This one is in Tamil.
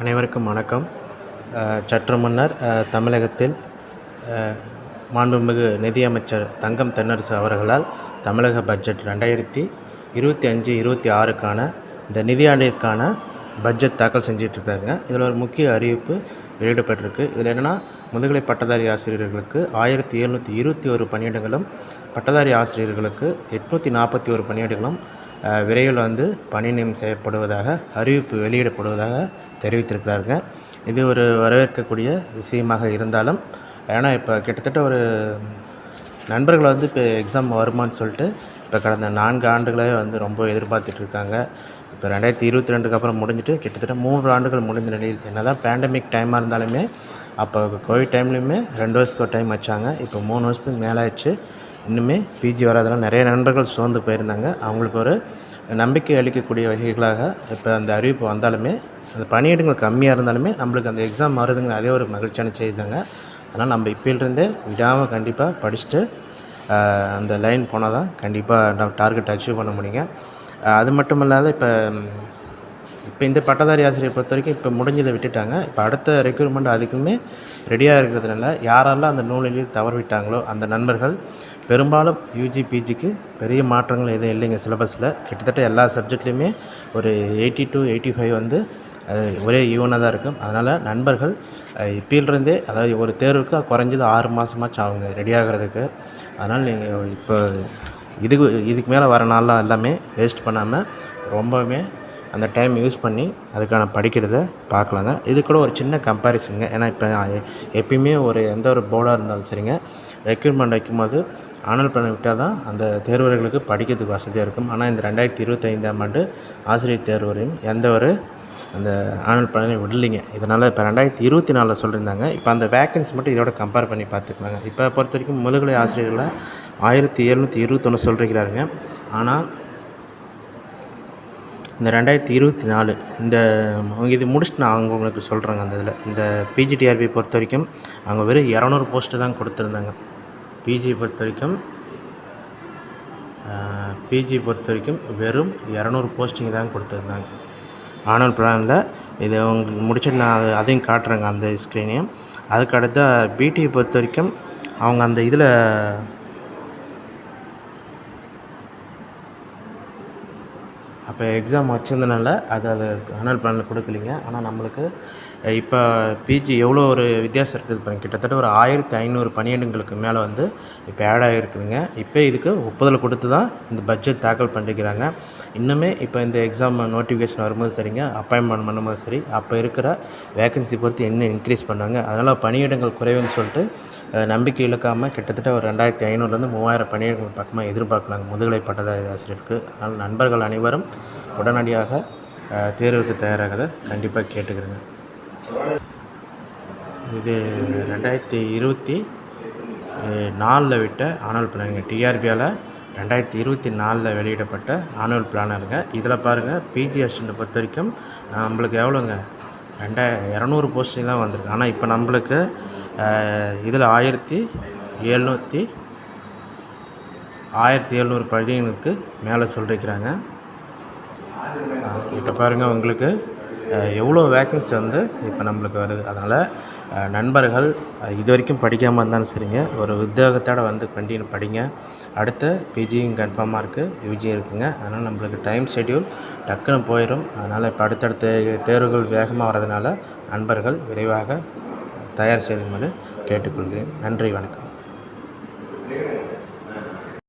அனைவருக்கும் வணக்கம். சற்று முன்னர் தமிழகத்தில் மாண்புமிகு நிதியமைச்சர் தங்கம் தென்னரசு அவர்களால் தமிழக பட்ஜெட் ரெண்டாயிரத்தி இருபத்தி அஞ்சு இருபத்தி ஆறுக்கான இந்த நிதியாண்டிற்கான பட்ஜெட் தாக்கல் செஞ்சிட்ருக்காங்க இதில் ஒரு முக்கிய அறிவிப்பு வெளியிடப்பட்டிருக்கு. இதில் என்னென்னா முதுகலை பட்டதாரி ஆசிரியர்களுக்கு ஆயிரத்தி எழுநூற்றி இருபத்தி ஒரு பணியிடங்களும் பட்டதாரி ஆசிரியர்களுக்கு எட்நூற்றி நாற்பத்தி ஒரு பணியிடங்களும் விரைவில் வந்து பணி நியமனம் செய்யப்படுவதாக அறிவிப்பு வெளியிடப்படுவதாக தெரிவித்திருக்கிறாருங்க இது ஒரு வரவேற்கக்கூடிய விஷயமாக இருந்தாலும் ஏன்னா இப்போ கிட்டத்தட்ட ஒரு நண்பர்கள் வந்து இப்போ எக்ஸாம் வருமான்னு சொல்லிட்டு இப்போ கடந்த நான்கு ஆண்டுகளே வந்து ரொம்ப எதிர்பார்த்துட்டு இருக்காங்க. இப்போ ரெண்டாயிரத்தி இருபத்தி ரெண்டுக்கு அப்புறம் முடிஞ்சிட்டு கிட்டத்தட்ட மூன்று ஆண்டுகள் முடிந்த நிலையில் என்ன தான் பேண்டமிக் டைமாக இருந்தாலுமே அப்போ கோவிட் டைம்லேயுமே ரெண்டு வருஷத்துக்கு ஒரு டைம் வச்சாங்க. இப்போ மூணு வருஷத்துக்கு மேலே ஆயிடுச்சு இன்னுமே பிஜி வராதெல்லாம் நிறைய நண்பர்கள் சோர்ந்து போயிருந்தாங்க. அவங்களுக்கு ஒரு நம்பிக்கை அளிக்கக்கூடிய வகைகளாக இப்போ அந்த அறிவிப்பு வந்தாலுமே அந்த பணியிடங்கள் கம்மியாக இருந்தாலுமே நம்மளுக்கு அந்த எக்ஸாம் வருதுங்க அதே ஒரு மகிழ்ச்சியான செய்தி தாங்க. அதனால் நம்ம இப்போலேருந்தே விடாமல் கண்டிப்பாக படிச்சுட்டு அந்த லைன் போனால் தான் கண்டிப்பாக நம்ம டார்கெட் அச்சீவ் பண்ண முடியுங்க. அது மட்டும் இல்லாத இப்போ இப்போ இந்த பட்டதாரி ஆசிரியர் பொறுத்த வரைக்கும் இப்போ முடிஞ்சதை விட்டுட்டாங்க. இப்போ அடுத்த ரெக்யூர்மெண்ட் அதுக்குமே ரெடியாக இருக்கிறதுனால யாரெல்லாம் அந்த நூலில் தவறிவிட்டாங்களோ அந்த நண்பர்கள் பெரும்பாலும் யூஜி பிஜிக்கு பெரிய மாற்றங்கள் எதுவும் இல்லைங்க. சிலபஸில் கிட்டத்தட்ட எல்லா சப்ஜெக்ட்லேயுமே ஒரு எயிட்டி டு எயிட்டி ஃபைவ் வந்து ஒரே ஈவனாக தான் இருக்கும். அதனால் நண்பர்கள் அஹ், அதாவது ஒரு தேர்வுக்கு குறைஞ்சது ஆறு மாதமாச்சும் அவங்க ரெடி ஆகிறதுக்கு. அதனால் நீங்கள் இப்போ இதுக்கு இதுக்கு மேலே வர நாள்லாம் எல்லாமே வேஸ்ட் பண்ணாமல் ரொம்பவுமே அந்த டைம் யூஸ் பண்ணி அதுக்கான படிக்கிறத பார்க்கலாங்க. இது கூட ஒரு சின்ன கம்பேரிசனுங்க ஏன்னா இப்போ எப்பயுமே ஒரு எந்த ஒரு போர்டாக இருந்தாலும் சரிங்க. ரெக்யூர்மெண்ட் வைக்கும்போது ஆனல் பண்ண விட்டால் தான் அந்த தேர்வர்களுக்கு படிக்கிறதுக்கு வசதியாக இருக்கும். ஆனால் இந்த ரெண்டாயிரத்தி இருபத்தைந்தாம் ஆண்டு ஆசிரியர் தேர்வரையும் எந்த ஒரு அந்த ஆனல் பண்ணி விடலைங்க. இதனால் இப்போ ரெண்டாயிரத்தி இருபத்தி நாலில் சொல்லியிருந்தாங்க. இப்போ அந்த வேக்கன்சி மட்டும் இதோட கம்பேர் பண்ணி பார்த்துக்கலாங்க. இப்போ பொறுத்த வரைக்கும் முதுகலை ஆசிரியர்களை ஆயிரத்தி எழுநூற்றி இருபத்தொன்று சொல்லியிருக்கிறாருங்க ஆனால் இந்த ரெண்டாயிரத்தி இருபத்தி நாலு இந்த அவங்க இது முடிச்சுட்டு நான் அவங்க உங்களுக்கு சொல்கிறாங்க அந்த இதில். இந்த பிஜிடிஆர்பி பொறுத்த வரைக்கும் அவங்க வெறும் இரநூறு போஸ்ட்டு தான் கொடுத்துருந்தாங்க. பிஜி பொறுத்த வரைக்கும் பிஜி பொறுத்த வரைக்கும் வெறும் இரநூறு போஸ்டிங் தான் கொடுத்துருந்தாங்க. ஆனல் பிளானில் இது உங்களுக்கு முடிச்சுட்டு நான் அதையும் காட்டுறேங்க அந்த ஸ்க்ரீனையும் அதுக்கு அடுத்த பிடி பொறுத்த வரைக்கும் அவங்க அந்த இதில் அப்போ எக்ஸாம் வச்சிருந்தனால அது அது அனல் பிளானில் கொடுக்கலிங்க. ஆனால் நம்மளுக்கு இப்போ பிஜி எவ்வளோ ஒரு வித்தியாசம் இருக்குது பாருங்க. கிட்டத்தட்ட ஒரு ஆயிரத்தி ஐநூறு பணியிடங்களுக்கு மேலே வந்து இப்போ ஆட் ஆகிருக்குதுங்க இப்போ இதுக்கு ஒப்புதல் கொடுத்து தான் இந்த பட்ஜெட் தாக்கல் பண்ணிக்கிறாங்க. இன்னுமே இப்போ இந்த எக்ஸாம் நோட்டிஃபிகேஷன் வரும்போது சரிங்க அப்பாயின்மெண்ட் பண்ணும்போது சரி அப்போ இருக்கிற வேகன்சி பொறுத்து இன்னும் இன்க்ரீஸ் பண்ணாங்க அதனால் பணியிடங்கள் குறைவுன்னு சொல்லிட்டு நம்பிக்கை இழக்காமல் கிட்டத்தட்ட ஒரு ரெண்டாயிரத்தி ஐநூறுலேருந்து மூவாயிரம் பணியிடங்கள் பக்கமாக எதிர்பார்க்கலாங்க. முதுகலை பட்டதாரி ஆசிரியருக்கு அதனால் நண்பர்கள் அனைவரும் உடனடியாக தேர்வுக்கு தயாராகதை கண்டிப்பாக கேட்டுக்கிறேங்க. இது ரெண்டாயிரத்தி இருபத்தி நாலில் விட்ட ஆனுவல் பிளானுங்க டிஆர்பியால் ரெண்டாயிரத்தி இருபத்தி நாலில் வெளியிடப்பட்ட ஆனுவல் பிளானருங்க இதில் பாருங்கள் பிஜி பொறுத்த வரைக்கும் நம்மளுக்கு எவ்வளோங்க ரெண்டா இரநூறு போஸ்டிங் தான் வந்திருக்கு. ஆனால் இப்போ நம்மளுக்கு இதில் ஆயிரத்தி எழுநூற்றி ஆயிரத்தி எழுநூறு பள்ளிகளுக்கு மேலே சொல்லியிருக்கிறாங்க இப்போ பாருங்கள் உங்களுக்கு எவ்வளோ வேக்கன்சி வந்து இப்போ நம்மளுக்கு வருது? அதனால் நண்பர்கள் இது வரைக்கும் படிக்காமல் இருந்தாலும் சரிங்க. ஒரு உத்தியோகத்தோட வந்து கண்டினியூ படிங்க. அடுத்த பிஜியும் கன்ஃபார்மாக இருக்குது யூஜியும் இருக்குங்க. அதனால் நம்மளுக்கு டைம் ஷெட்யூல் டக்குன்னு போயிடும் அதனால் இப்போ அடுத்தடுத்த தேர்வுகள் வேகமாக வர்றதுனால நண்பர்கள் விரைவாக தயார் செய்யுமாறு கேட்டுக்கொள்கிறேன். நன்றி வணக்கம்.